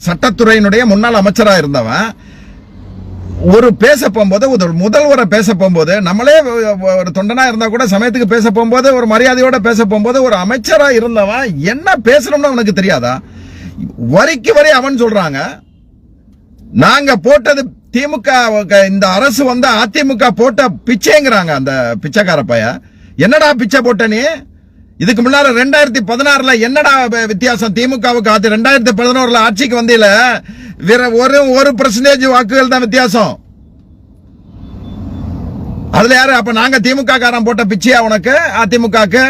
சட்டத்துறையினுடைய முன்னாள் அமைச்சராக இருந்தவன் ஒரு பேச போகும்போது ஒரு முதல்வரை பேச போகும்போது நம்மளே ஒரு தொண்டனாக இருந்தால் கூட சமயத்துக்கு பேச போகும்போது ஒரு மரியாதையோட பேச போகும்போது ஒரு அமைச்சராக இருந்தவன் என்ன பேசணும்னு அவனுக்கு தெரியாதா? வரிக்கு வரி அவன் சொல்றாங்க. நாங்க போட்டது திமுக இந்த அரசு வந்து அதிமுக போட்ட பிச்சைங்கிறாங்க அந்த பிச்சைக்கார பைய என்னடா பிச்சை போட்ட நீ? இதுக்கு முன்னால ரெண்டாயிரத்தி பதினாறுல என்னடா வித்தியாசம்? திமுகவுக்கு ஆச்சு ரெண்டாயிரத்தி பதினோருல ஆட்சிக்கு வந்தில ஒரு ஒரு பர்சன்டேஜ் வாக்குகள் தான் வித்தியாசம். அதுல யாரு? அப்ப நாங்க திமுக காரன் போட்ட பிச்சையா உனக்கு? அதிமுகக்கு?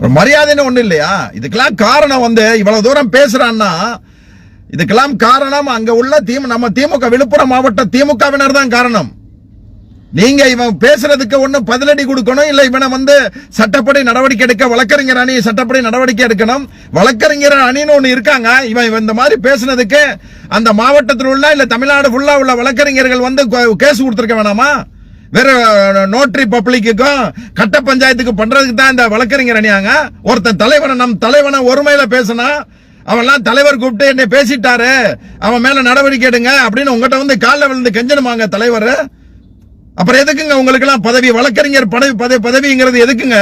ஒரு மரியாதைன்னு ஒண்ணு இல்லையா? இதுக்கெல்லாம் காரணம் வந்து இவ்வளவு தூரம் பேசுறான்னா இதுக்கெல்லாம் காரணம் அங்க உள்ள திமு நம்ம திமுக விழுப்புரம் மாவட்ட திமுகவினர் தான் காரணம். நீங்க இவன் பேசுறதுக்கு ஒண்ணு பதிலடி கொடுக்கணும். இல்ல இவனை வந்து சட்டப்படி நடவடிக்கை எடுக்க வழக்கறிஞர் அணி சட்டப்படி நடவடிக்கை எடுக்கணும். வழக்கறிஞர் அணின்னு ஒண்ணு இருக்காங்க. இவன் இவன் இந்த மாதிரி பேசுனதுக்கு அந்த மாவட்டத்தில் உள்ள இல்ல தமிழ்நாடு ஃபுல்லா உள்ள வழக்கறிஞர்கள் வந்து கேஸ் கொடுத்துருக்க வேணாமா? வேற நோட்டரி பப்ளிக்குக்கும் கட்ட பஞ்சாயத்துக்கு பண்றதுக்கு தான் இந்த வழக்கறிஞர் அணியாங்க. ஒருத்தன் தலைவனை நம் தலைவனை ஒருமையில பேசினா அவன்லாம் தலைவர் கூப்பிட்டு என்னை பேசிட்டாரு. அவன் மேல நடவடிக்கை எடுங்க அப்படின்னு உங்ககிட்ட வந்து காலில் விழுந்து கெஞ்சணுமாங்க தலைவர். அப்புறம் எதுக்குங்க உங்களுக்கு எல்லாம் பதவி வழக்கறிஞர் பதவி பதவி பதவிங்கிறது எதுக்குங்க?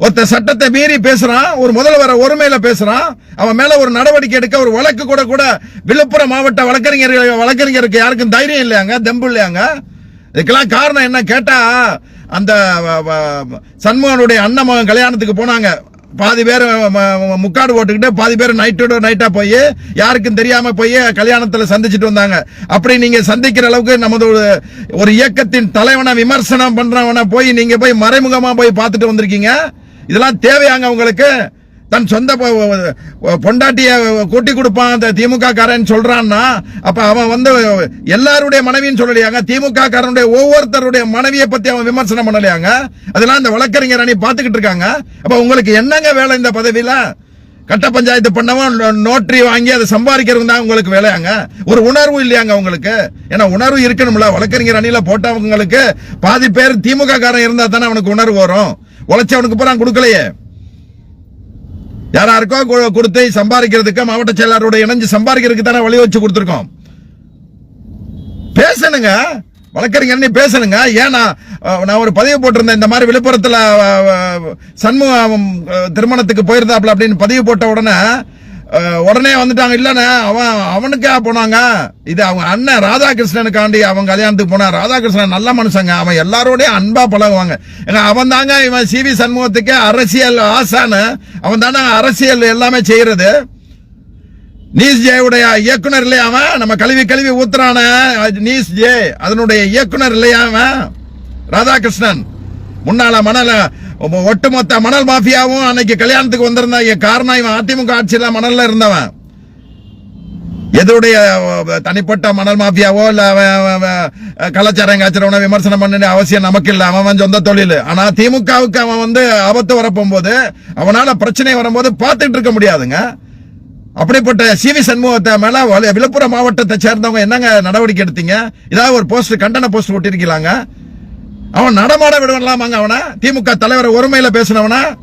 ஒருத்த சட்டத்தை மீறி பேசுறான் ஒரு முதல்வரை ஒருமையில பேசுறான் அவன் மேல ஒரு நடவடிக்கை எடுக்க ஒரு வழக்கு கூட கூட விழுப்புரம் மாவட்ட வழக்கறிஞர் வழக்கறிஞருக்கு யாருக்கும் தைரியம் இல்லையாங்க? தெம்பு இல்லையாங்க? இதுக்கெல்லாம் காரணம் என்ன கேட்டா அந்த வ- வ- சண்முகனுடைய அண்ணன் மகன் கல்யாணத்துக்கு போனாங்க. பாதி பேர் முக்காடு போட்டுக்கிட்டு பாதி பேர் நைட்டோட நைட்டா போய் யாருக்கும் தெரியாம போய் கல்யாணத்துல சந்திச்சுட்டு வந்தாங்க. அப்படி நீங்க சந்திக்கிற அளவுக்கு நமது ஒரு- ஒரு இயக்கத்தின் தலைவனை விமர்சனம் பண்றவனை போய் நீங்க போய் மறைமுகமா போய் பார்த்துட்டு வந்திருக்கீங்க. இதெல்லாம் தேவையாங்க உங்களுக்கு? தன் சொந்த பொண்டாட்டியை பொண்டாட்டிய கூட்டி கொடுப்பான் அந்த திமுக காரன் சொல்றான்னா அப்ப அவன் வந்து எல்லாருடைய மனைவின்னு சொல்லலையாங்க? திமுக காரனுடைய ஒவ்வொருத்தருடைய மனைவியை பத்தி அவன் விமர்சனம் பண்ணலையாங்க? அதெல்லாம் இந்த வழக்கறிஞர் அணி பாத்துக்கிட்டு இருக்காங்க. அப்ப உங்களுக்கு என்னங்க வேலை இந்த பதவியில? கட்ட பஞ்சாயத்து பண்ணவன் நோ- நோட்டரி வாங்கி அதை சம்பாதிக்கிறது தான் உங்களுக்கு வேலையாங்க? ஒரு உணர்வு இல்லையாங்க உங்களுக்கு? ஏன்னா உணர்வு இருக்கணும்ல வழக்கறிஞர் அணியில போட்டவங்களுக்கு பாதி பேர் திமுக காரன் இருந்தா தானே அவனுக்கு உணர்வு வரும். உழைச்சவனுக்கு பூரா கொடுக்கலையே. யாராருக்கோ கொடுத்து சம்பாதிக்கிறதுக்கு மாவட்ட செயலாளரோட இணைஞ்சு சம்பாதிக்கிறதுக்கு தானே வழி வச்சு கொடுத்துருக்கோம். பேசணுங்க. வழக்கறிஞர் பேசணுங்க. ஏன்னா நான் ஒரு பதிவு போட்டிருந்தேன். இந்த மாதிரி விழுப்புரத்தில் சண்முகம் திருமணத்துக்கு போயிருந்தாப்ல அப்படின்னு பதிவு போட்ட உடனே உடனே வந்துட்டாங்க. இல்லைண்ணே அவன் அவனுக்கா போனாங்க? இது அவங்க அண்ணன் ராதாகிருஷ்ணனுக்காண்டி அவன் கல்யாணத்துக்கு போனான் ராதாகிருஷ்ணன் நல்ல மனுஷங்க. அவன் எல்லாரோடையும் அன்பா பழகுவாங்க. ஏன்னா அவன் தாங்க இவன் சி வி சண்முகத்துக்கு அரசியல் ஆசானு அவன் தானே அரசியல் எல்லாமே செய்யறது. நீஸ் ஜேவுடைய இயக்குனர் இல்லையா அவன்? நம்ம கழுவி கழுவி ஊத்துறான. நீஸ் ஜே அதனுடைய இயக்குனர் இல்லையா அவன்? ராதாகிருஷ்ணன். முன்னால மணல ஒட்டுமொத்த மணல் மாஃபியாவும் அன்னைக்கு கல்யாணத்துக்கு வந்திருந்தாங்க காரணம் இவன் அதிமுக ஆட்சியில மணல்ல இருந்தவன். எதுடைய தனிப்பட்ட மணல் மாஃபியாவோ இல்ல அவன், கலாச்சாரம் காய்ச்சறவன விமர்சனம் பண்ண அவசியம் நமக்கு இல்லை அவன் சொந்த தொழில். ஆனா திமுகவுக்கு அவன் வந்து ஆபத்து வரப்போகும்போது அவனால பிரச்சனை வரும்போது பார்த்துட்டு இருக்க முடியாதுங்க. அப்படிப்பட்ட சிவி சண்முகத்தை மேல விழுப்புரம் மாவட்டத்தை சேர்ந்தவங்க என்னங்க நடவடிக்கை எடுத்தீங்க? ஏதாவது ஒரு போஸ்ட் கண்டன போஸ்ட் ஒட்டிருக்கீங்களாங்க? அவன் நடமாட விடலாமாங்க அவனை. திமுக தலைவர் ஒருமையில பேசினவனா?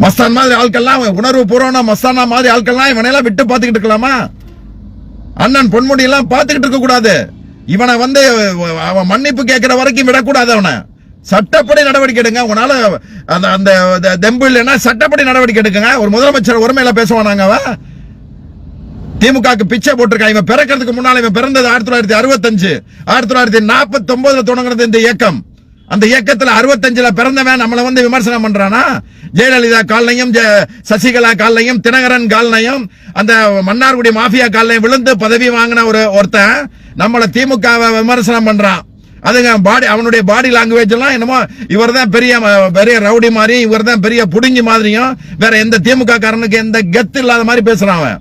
மஸ்தான் மாதிரி ஆட்கள்லாம் உணர்வு பூர்வம்னா மஸ்தானா மாதிரி ஆட்கள்லாம் இவனையெல்லாம் விட்டு பார்த்துக்கிட்டு இருக்கலாமா? அண்ணன் பொன்முடி எல்லாம் பார்த்துக்கிட்டு இருக்க கூடாது. இவனை வந்து அவன் மன்னிப்பு கேட்கிற வரைக்கும் விடக்கூடாது அவனை. சட்டப்படி நடவடிக்கை எடுங்க. உங்களால அந்த அந்த த- தெம்பு இல்லைன்னா சட்டப்படி நடவடிக்கை எடுக்குங்க. ஒரு முதலமைச்சர் ஒருமையில பேசுவானாங்க அவன். திமுகக்கு பிச்சை போட்டிருக்கான். இவன் பிறக்கிறதுக்கு முன்னால இவன் பிறந்தது ஆயிரத்தி தொள்ளாயிரத்தி அறுபத்தஞ்சு ஆயிரத்தி தொள்ளாயிரத்தி நாற்பத்தி ஒன்பதுல தொடங்குறது இந்த இயக்கம். அந்த இயக்கத்துல அறுபத்தஞ்சுல பிறந்தவன் நம்மளை வந்து விமர்சனம் பண்றானா? ஜெயலலிதா கால்லையும் சசிகலா கால்லையும் தினகரன் கால்நயம் அந்த மன்னார்குடி மாஃபியா கால்லையும் விழுந்து பதவி வாங்கின ஒரு ஒருத்தன் நம்மளை திமுகவை விமர்சனம் பண்றான். அதுங்க பாடி அவனுடைய பாடி லாங்குவேஜ் எல்லாம் என்னமோ இவர் தான் பெரிய பெரிய ரவுடி மாதிரி இவர் தான் பெரிய புடுங்கி மாதிரியும் வேற எந்த திமுக காரனுக்கு எந்த கெத்து இல்லாத மாதிரி பேசுறான் அவன்.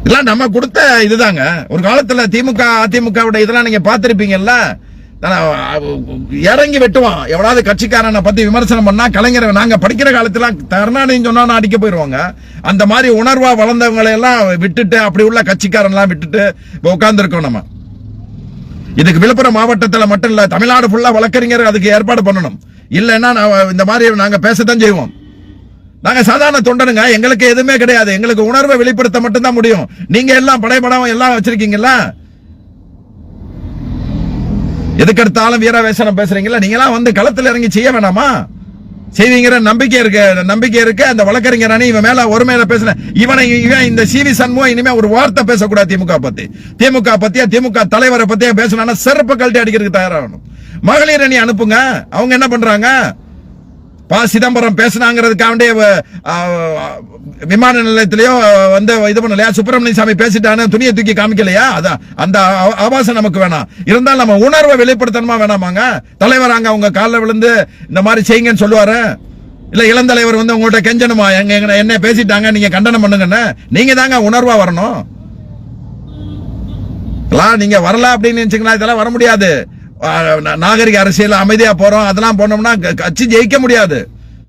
இதெல்லாம் நம்ம கொடுத்த இதுதாங்க. ஒரு காலத்துல திமுக அதிமுக இதெல்லாம் நீங்க பார்த்திருப்பீங்கல்ல? இறங்கி வெட்டுவான். எவ்வளவு கட்சிக்காரனை பத்தி விமர்சனம் பண்ணா கலைஞர் நாங்க படிக்கிற காலத்துல கருணாநிதி சொன்னா அடிக்க போயிருவாங்க. அந்த மாதிரி உணர்வா வளர்ந்தவங்களை எல்லாம் விட்டுட்டு அப்படி உள்ள கட்சிக்காரன் எல்லாம் விட்டுட்டு உட்கார்ந்து இருக்கோம் நம்ம. இதுக்கு விழுப்புரம் மாவட்டத்துல மட்டும் இல்ல தமிழ்நாடு ஃபுல்லா வழக்கறிஞர் அதுக்கு ஏற்பாடு பண்ணணும். இல்லைன்னா இந்த மாதிரி நாங்க பேசத்தான் செய்வோம். நாங்க சாதாரண தொண்டனுங்க. எங்களுக்கு எதுவுமே கிடையாது. எங்களுக்கு உணர்வை வெளிப்படுத்த மட்டும்தான் முடியும். நீங்க எல்லாம் படைப்படம் எல்லாம் வச்சிருக்கீங்களா எதுக்கெடுத்தாலும் வீரவேசனம் பேசுறீங்களா நீங்களாம் வந்து களத்துல இறங்கி செய்ய வேணாமா? செய்வீங்கிற நம்பிக்கை இருக்கு. நம்பிக்கை இருக்கு. அந்த வழக்கறிஞர் அணி இவன் மேல ஒரு மேல பேசுன இவனை இவன் இந்த சிவி சண்முகம் இனிமே ஒரு வார்த்தை பேசக்கூடாது திமுக பத்தி. திமுக பத்தியா திமுக தலைவரை பத்தியா பேசணும்னா செருப்பு கழட்டி அடிக்கிறதுக்கு தயாராகணும். மகளிர் அணி அனுப்புங்க. அவங்க என்ன பண்றாங்க? பா சிதம்பரம் பேசினாங்கிறதுக்காண்டி விமான நிலையத்திலயோ வந்து இது பண்ணலையா? சுப்பிரமணிய சாமி பேசிட்டானு துணியை தூக்கி காமிக்கலையா? அதான் அந்த ஆபாசம் நமக்கு வேணாம். இருந்தாலும் நம்ம உணர்வை வெளிப்படுத்தணுமா வேணாமாங்க? தலைவர் அங்க உங்க காலில் விழுந்து இந்த மாதிரி செய்யுங்கன்னு சொல்லுவாரு. இல்ல இளந்தலைவர் வந்து உங்கள்கிட்ட கெஞ்சணுமா? எங்க எங்க என்ன பேசிட்டாங்க நீங்க கண்டனம் பண்ணுங்கன்னு. நீங்க தாங்க உணர்வா வரணும். நீங்க வரல அப்படின்னு நினைச்சீங்களா இதெல்லாம் வர முடியாது. நாகரிக அரசியல் அமைதியா போறோம். அதெல்லாம் போனோம்னா க- கட்சி ஜெயிக்க முடியாது.